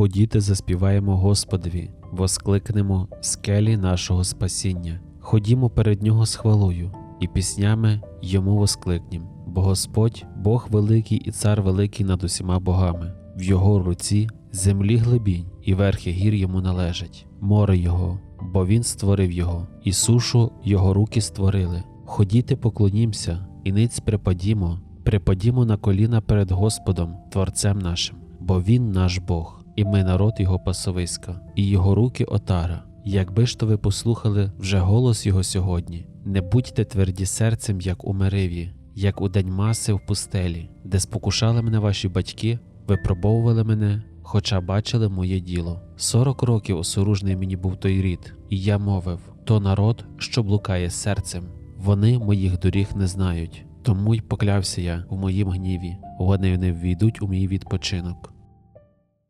Ходіте, заспіваємо Господові, воскликнемо скелі нашого спасіння. Ходімо перед Нього з хвалою і піснями йому воскликнім. Бо Господь, Бог великий і цар великий над усіма богами. В його руці землі глибінь, і верхи гір йому належать, море його, бо він створив його, і сушу його руки створили. Ходіте, поклонімся, і ниць припадімо, припадімо на коліна перед Господом, Творцем нашим, бо Він наш Бог, і ми народ Його пасовиська, і Його руки отара. Якби ж то ви послухали вже голос Його сьогодні, не будьте тверді серцем, як у Мериві, як у день маси в пустелі, де спокушали мене ваші батьки, випробовували мене, хоча бачили моє діло. Сорок років осоружний мені був той рід, і я мовив: то народ, що блукає серцем, вони моїх доріг не знають. Тому й поклявся я в моїм гніві, вони не ввійдуть у мій відпочинок.